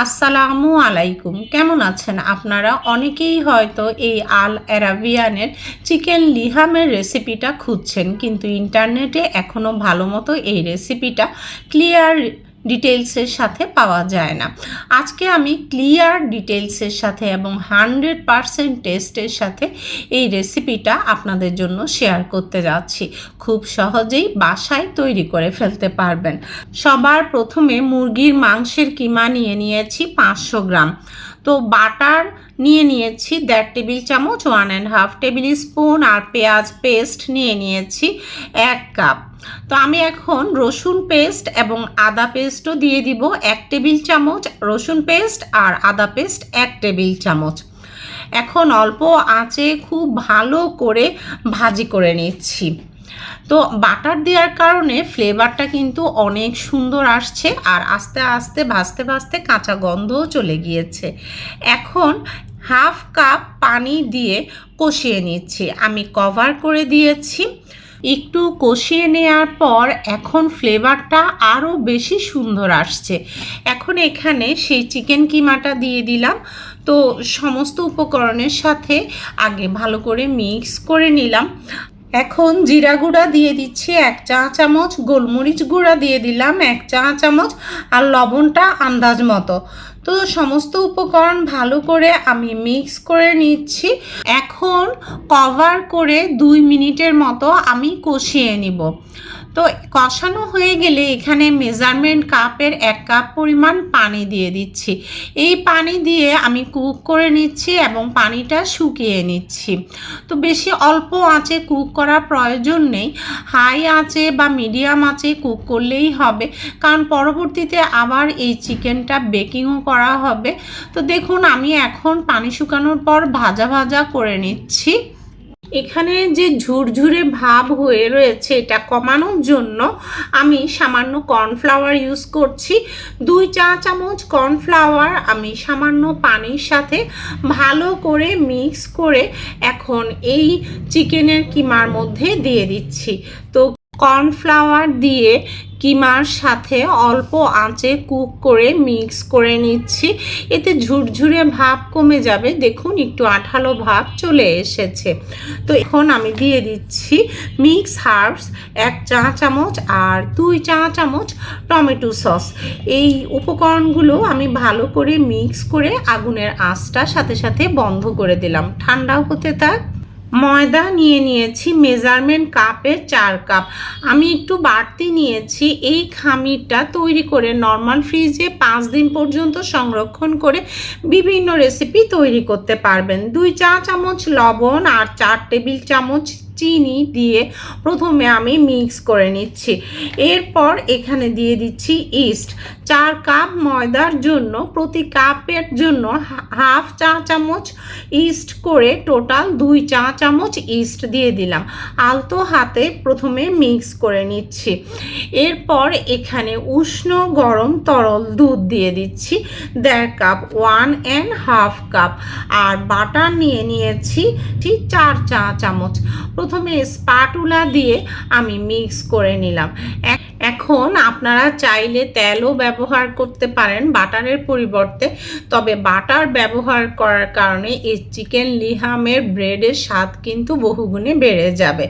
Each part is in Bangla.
আসসালামু আলাইকুম। কেমন আছেন আপনারা? অনেকেই হয়তো এই আল অ্যারাবিয়ানের চিকেন লিহামের রেসিপিটা খুঁজছেন, কিন্তু ইন্টারনেটে এখনও ভালো মতো এই রেসিপিটা ক্লিয়ার ডিটেলসের সাথে পাওয়া যায় না। আজকে আমি ক্লিয়ার ডিটেলসের সাথে এবং হান্ড্রেড পারসেন্ট টেস্টের সাথে এই রেসিপিটা আপনাদের জন্য শেয়ার করতে যাচ্ছি। খুব সহজেই বাসায় তৈরি করে ফেলতে পারবেন। সবার প্রথমে মুরগির মাংসের কিমা নিয়ে নিয়েছি পাঁচশো গ্রাম। তো বাটার নিয়ে নিয়েছি দেড় টেবিল চামচ one and half table spoon আর পেঁয়াজ পেস্ট নিয়ে নিয়েছি এক কাপ তো আমি এখন রসুন পেস্ট এবং আদা পেস্টও দিয়ে দিব এক টেবিল চামচ, রসুন পেস্ট আর আদা পেস্ট এক টেবিল চামচ। এখন অল্প আঁচে খুব ভালো করে ভাজি করে নিচ্ছি। তো বাটার দেওয়ার কারণে ফ্লেভারটা কিন্তু অনেক সুন্দর আসছে আর আস্তে আস্তে ভাজতে ভাজতে কাঁচা গন্ধও চলে গিয়েছে। এখন হাফ কাপ পানি দিয়ে কষিয়ে নিচ্ছি। আমি কভার করে দিয়েছি। একটু কষিয়ে নেওয়ার পর এখন ফ্লেভারটা আরও বেশি সুন্দর আসছে। এখন এখানে সেই চিকেন কিমাটা দিয়ে দিলাম। তো সমস্ত উপকরণের সাথে আগে ভালো করে মিক্স করে নিলাম। এখন জিরা গুঁড়া দিয়ে দিচ্ছি এক চা চামচ, গোলমরিচ গুঁড়া দিয়ে দিলাম এক চা চামচ, আর লবণটা আন্দাজ মতো। তো সমস্ত উপকরণ ভালো করে আমি মিক্স করে নিচ্ছি। এখন কভার করে দুই মিনিটের মতো আমি কষিয়ে নিব। তো কষানো হয়ে গেলে এখানে মেজারমেন্ট কাপের এক কাপ পরিমাণ পানি দিয়ে দিচ্ছি। এই পানি দিয়ে আমি কুক করে নিচ্ছি এবং পানিটা শুকিয়ে নিচ্ছি। তো বেশি অল্প আঁচে কুক করার প্রয়োজন নেই। হাই আঁচে বা মিডিয়াম আঁচে কুক করলেই হবে। কারণ পরবর্তীতে আবার এই চিকেনটা বেকিংও করা হবে। তো দেখুন, আমি এখন পানি শুকানোর পর ভাজা ভাজা করে নিচ্ছি। এখানে যে ঝুরঝুরে ভাব হয়ে রয়েছে এটা কমানোর জন্য আমি সামান্য কর্নফ্লাওয়ার ইউজ করছি। দুই চা চামচ কর্নফ্লাওয়ার আমি সামান্য পানির সাথে ভালো করে মিক্স করে এখন এই চিকেনের কিমার মধ্যে দিয়ে দিচ্ছি। তো কর্নফ্লাওয়ার দিয়ে কিমার সাথে অল্প আঁচে কুক করে মিক্স করে নিচ্ছি। এতে ঝুরঝুরে ভাব কমে যাবে। দেখুন, একটু আঠালো ভাব চলে এসেছে। তো এখন আমি দিয়ে দিচ্ছি মিক্স হার্বস, এক চা চামচ আর দুই চা চামচ টমেটো সস। এই উপকরণগুলো আমি ভালো করে মিক্স করে আগুনের আঁচটা সাথে সাথে বন্ধ করে দিলাম। ঠান্ডাও হতে থাক ময়দা নিয়ে নিয়েছি, মেজারমেন্ট কাপের চার কাপ। আমি একটু বাড়তি নিয়েছি, এই খামিরটা তৈরি করে নর্মাল ফ্রিজে পাঁচ দিন পর্যন্ত সংরক্ষণ করে বিভিন্ন রেসিপি তৈরি করতে পারবেন। দুই চা চামচ লবণ আর চার টেবিল চামচ চিনি দিয়ে প্রথমে আমি মিক্স করে নিচ্ছি। এরপর এখানে দিয়ে দিচ্ছি ইস্ট চার কাপ ময়দার জন্য, প্রতি কাপের জন্য হাফ চা চামচ ইস্ট করে টোটাল দুই চা চামচ ইস্ট দিয়ে দিলাম। আলতো হাতে প্রথমে মিক্স করে নিচ্ছি। এরপর এখানে উষ্ণ গরম তরল দুধ দিয়ে দিচ্ছি। দেড় cup, one and half cup. R butter নিয়ে নিয়েছি ঠিক চার চা চামচ। প্রথমে স্পাটুলা দিয়ে আমি মিক্স করে নিলাম। এখন আপনারা চাইলে তেলও ব্যবহার করতে পারেন বাটারের পরিবর্তে। তবে বাটার ব্যবহার করার কারণে এই চিকেন লিহামের ব্রেডের স্বাদ কিন্তু বহুগুণে বেড়ে যাবে।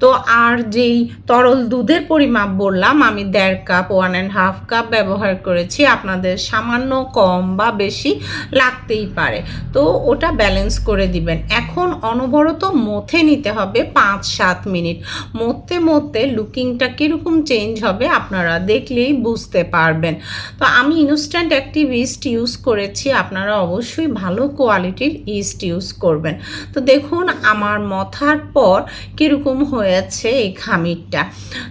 তো আর যেই তরল দুধের পরিমাপ বললাম, আমি দেড় cup one and half cup ব্যবহার করেছি। আপনাদের সামান্য কম বা বেশি লাগতেই পারে। তো ওটা ব্যালেন্স করে দিবেন। এখন অনবরত মথে নিতে হবে পাঁচ সাত মিনিট। মরতে মরতে লুকিংটা কীরকম চেঞ্জ হবে আপনারা দেখলেই বুঝতে পারবেন। তো আমি ইনস্ট্যান্ট অ্যাক্টিভ ইস্ট ইউজ করেছি। আপনারা অবশ্যই ভালো কোয়ালিটির ইস্ট ইউজ করবেন। তো দেখুন, আমার মথার পর কীরকম হয়েছে এই খামিরটা।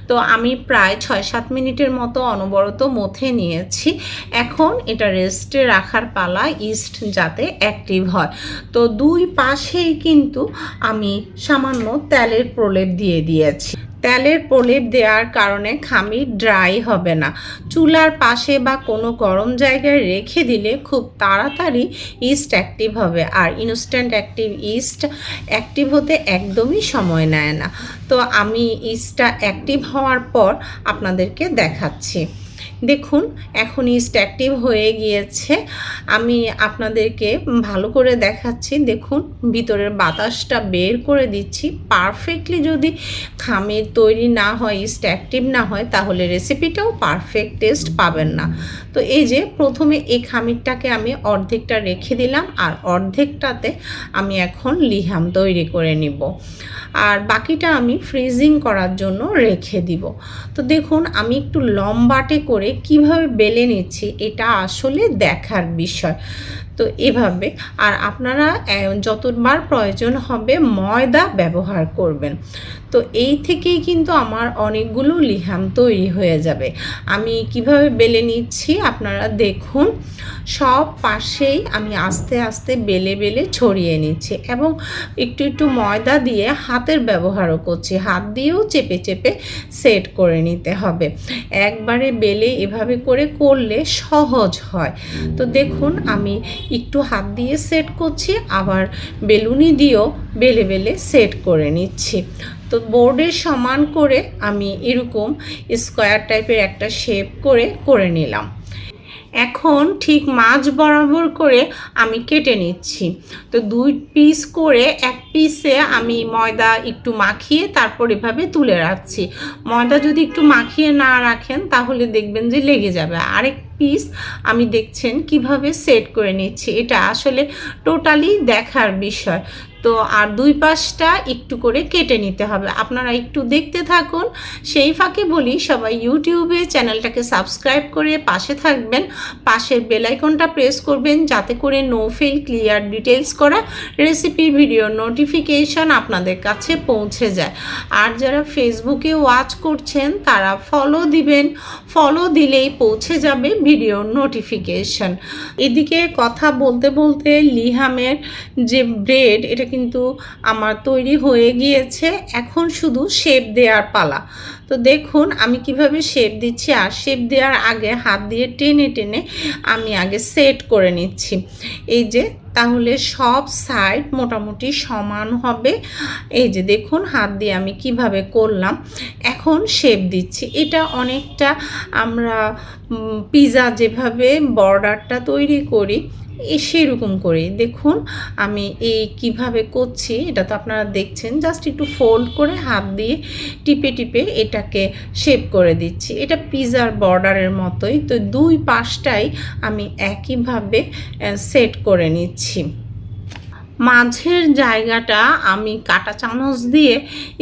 তো আমি প্রায় ছয় সাত মিনিটের মতো অনবরত মথে নিয়েছি। এখন এটা রেস্টে রাখার পালা ইস্ট যাতে অ্যাক্টিভ হয়। তো দুই পাশেই কিন্তু আমি সামান্য তেলের প্রলেপ দিয়ে দিয়েছি। তেলের প্রলেপ দেওয়ার কারণে খামির ড্রাই হবে না। চুলার পাশে বা কোনো গরম জায়গায় রেখে দিলে খুব তাড়াতাড়ি ইস্ট অ্যাক্টিভ হবে আর ইনস্ট্যান্ট অ্যাক্টিভ ইস্ট অ্যাক্টিভ হতে একদমই সময় নেয় না। তো আমি ইস্টটা অ্যাক্টিভ হওয়ার পর আপনাদেরকে দেখাচ্ছি। দেখুন, এখনই স্ট্যাকটিভ হয়ে গিয়েছে। আমি আপনাদেরকে ভালো করে দেখাচ্ছি। দেখুন, ভিতরের বাতাসটা বের করে দিচ্ছি। পারফেক্টলি যদি খামির তৈরি না হয় স্ট্যাকটিভ না হয়, তাহলে রেসিপিটাও পারফেক্ট টেস্ট পাবেন না। তো এই যে, প্রথমে এই খামিরটাকে আমি অর্ধেকটা রেখে দিলাম আর অর্ধেকটাতে আমি এখন লিহাম তৈরি করে নিব। আর বাকিটা আমি ফ্রিজিং করার জন্য রেখে দিব। তো দেখুন, আমি একটু লম্বাটে করে কীভাবে বেলে নিচ্ছি এটা আসলে দেখার বিষয়। তো এভাবে আর আপনারা যতবার প্রয়োজন হবে ময়দা ব্যবহার করবেন। তো এই থেকেই কিন্তু আমার অনেকগুলো লিহাম তৈরি হয়ে যাবে। আমি কীভাবে বেলে নিচ্ছি আপনারা দেখুন। সব পাশেই আমি আস্তে আস্তে বেলে বেলে ছড়িয়ে নিচ্ছি এবং একটু একটু ময়দা দিয়ে হাতের ব্যবহারও করছি। হাত দিয়েও চেপে চেপে সেট করে নিতে হবে। একবারে বেলে এভাবে করে করলে সহজ হয়। তো দেখুন আমি একটু হাত দিয়ে সেট করছি, আবার বেলুনি দিয়েও বেলে বেলে সেট করে নিচ্ছি। তো বোর্ডের সমান করে আমি এরকম স্কোয়ার টাইপের একটা শেপ করে করে নিলাম। এখন ঠিক মাছ বরাবর করে আমি কেটে নিচ্ছি। তো দুই পিস করে এক পিসে আমি ময়দা একটু মাখিয়ে তারপর এভাবে তুলে রাখছি। ময়দা যদি একটু মাখিয়ে না রাখেন তাহলে দেখবেন যে লেগে যাবে। আরেক পিস আমি দেখছেন কীভাবে সেট করে নিচ্ছি। এটা আসলে টোটালি দেখার বিষয়। তো আর দুই পাশটা একটু করে কেটে নিতে হবে। আপনারা একটু দেখতে থাকুন। সেই ফাঁকে বলি, সবাই ইউটিউবে চ্যানেলটাকে সাবস্ক্রাইব করে পাশে থাকবেন। পাশের বেলাইকনটা প্রেস করবেন যাতে করে নো ফেল ক্লিয়ার ডিটেলস করা রেসিপি ভিডিও নোটিফিকেশন আপনাদের কাছে পৌঁছে যায়। আর যারা ফেসবুকে ওয়াচ করছেন, তারা ফলো দিবেন। ফলো দিলেই পৌঁছে যাবে ভিডিও নোটিফিকেশন এদিকে কথা বলতে বলতে লিহামের যে ব্রেড এটা কিন্তু আমার তৈরি হয়ে গিয়েছে। এখন শুধু শেপ দেওয়ার পালা। তো দেখুন, আমি কীভাবে শেপ দিচ্ছি। আর শেপ দেওয়ার আগে হাত দিয়ে টেনে টেনে আমি আগে সেট করে নিচ্ছি। এই যে, তাহলে সব সাইড মোটামুটি সমান হবে। এই যে, দেখুন, হাত দিয়ে আমি কীভাবে করলাম। এখন শেপ দিচ্ছি। এটা অনেকটা আমরা পিৎজা যেভাবে বর্ডারটা তৈরি করি এ সেরকম করে দেখুন, আমি এই কীভাবে করছি, এটা তো আপনারা দেখছেন জাস্ট একটু ফোল্ড করে হাত দিয়ে টিপে টিপে এটাকে শেপ করে দিচ্ছি। এটা পিজার বর্ডারের মতোই, তো দুই পাশটাই আমি একইভাবে সেট করে নিচ্ছি। মাঝের জায়গাটা আমি কাটা চামচ দিয়ে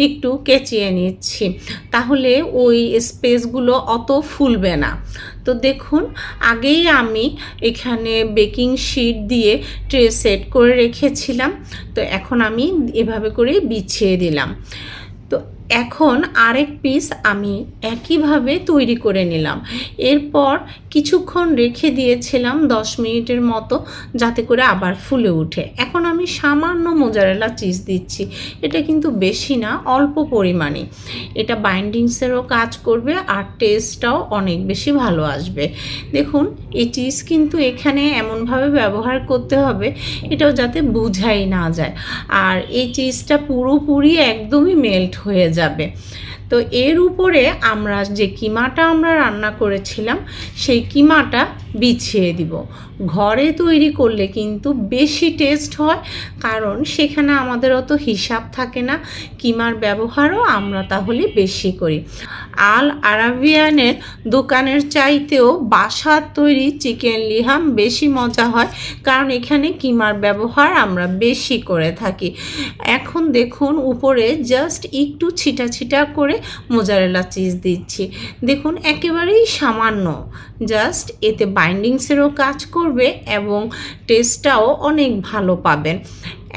একটু কেচিয়ে নিচ্ছি। তাহলে ওই স্পেসগুলো অত ফুলবে না। তো দেখুন, আগেই আমি এখানে বেকিং শিট দিয়ে ট্রে সেট করে রেখেছিলাম। তো এখন আমি এভাবে করে বিছিয়ে দিলাম। এখন আরেক পিস আমি একইভাবে তৈরি করে নিলাম। এরপর কিছুক্ষণ রেখে দিয়েছিলাম দশ মিনিটের মতো যাতে করে আবার ফুলে উঠে। এখন আমি সামান্য মোজারেলা চিজ দিচ্ছি। এটা কিন্তু বেশি না, অল্প পরিমাণে। এটা বাইন্ডিংসেরও কাজ করবে আর টেস্টটাও অনেক বেশি ভালো আসবে। দেখুন, এই চিজ কিন্তু এখানে এমনভাবে ব্যবহার করতে হবে, এটাও যাতে বুঝাই না যায়। আর এই চিজটা পুরোপুরি একদমই মেল্ট হয়ে যাবে। তো এর উপরে আমরা যে কিমাটা আমরা রান্না করেছিলাম, সেই কিমাটা বিছিয়ে দিব। ঘরে তৈরি করলে কিন্তু বেশি টেস্ট হয়, কারণ সেখানে আমাদের অত হিসাব থাকে না, কিমার ব্যবহারও আমরা তাহলে বেশি করি। আল আরাবিয়ানের দোকানের চাইতেও বাসার তৈরি চিকেন লিহাম বেশি মজা হয়, কারণ এখানে কিমার ব্যবহার আমরা বেশি করে থাকি। এখন দেখুন উপরে জাস্ট একটু ছিটা ছিটা করে মোজারেলা চিজ দিচ্ছি। দেখুন একেবারেই সামান্য। জাস্ট এতে বাইন্ডিংসেরও কাজ করবে এবং টেস্টটাও অনেক ভালো পাবেন।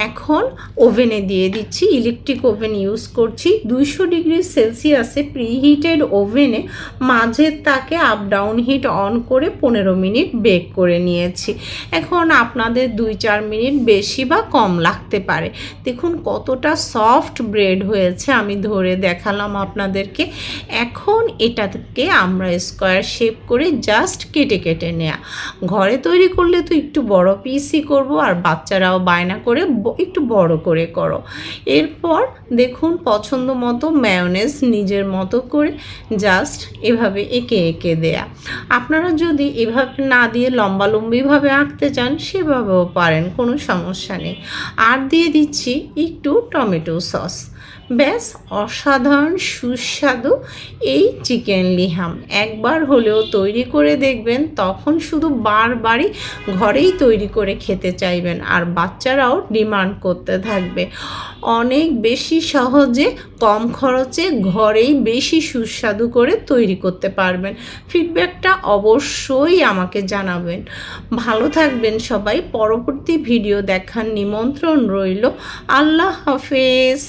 এখন ওভেনে দিয়ে দিচ্ছি, ইলেকট্রিক ওভেন ইউজ করছি। দুইশো ডিগ্রি সেলসিয়াসে প্রিহিটেড ওভেনে মাঝের তাকে আপ ডাউন হিট অন করে পনেরো মিনিট বেক করে নিয়েছি। এখন আপনাদের দুই চার মিনিট বেশি বা কম লাগতে পারে। দেখুন কতটা সফট ব্রেড হয়েছে, আমি ধরে দেখালাম আপনাদেরকে। এখন এটাকে আমরা স্কোয়ার শেপ করে জাস্ট কেটে কেটে নেয়া। ঘরে তৈরি করলে তো একটু বড় পিসই করব আর বাচ্চারাও বায়না করে একটু বড় করে করো। এরপর দেখুন পছন্দ মতো ম্যায়োনেজ নিজের মতো করে জাস্ট এভাবে এঁকে এঁকে দেয়া। আপনারা যদি এভাবে না দিয়ে লম্বালম্বিভাবে আঁকতে চান, সেভাবেও পারেন, কোনো সমস্যা নেই। আর দিয়ে দিচ্ছি একটু টমেটো সস। ব্যাস, অসাধারণ, সুস্বাদু এই চিকেন লিহাম। একবার হলেও তৈরি করে দেখবেন, তখন শুধু বারবারই ঘরেই তৈরি করে খেতে চাইবেন আর বাচ্চারাও ডিমান্ড করতে থাকবে। অনেক বেশি সহজে, কম খরচে ঘরেই বেশি সুস্বাদু করে তৈরি করতে পারবেন। ফিডব্যাকটা অবশ্যই আমাকে জানাবেন। ভালো থাকবেন সবাই। পরবর্তী ভিডিও দেখার নিমন্ত্রণ রইল। আল্লাহ হাফেজ।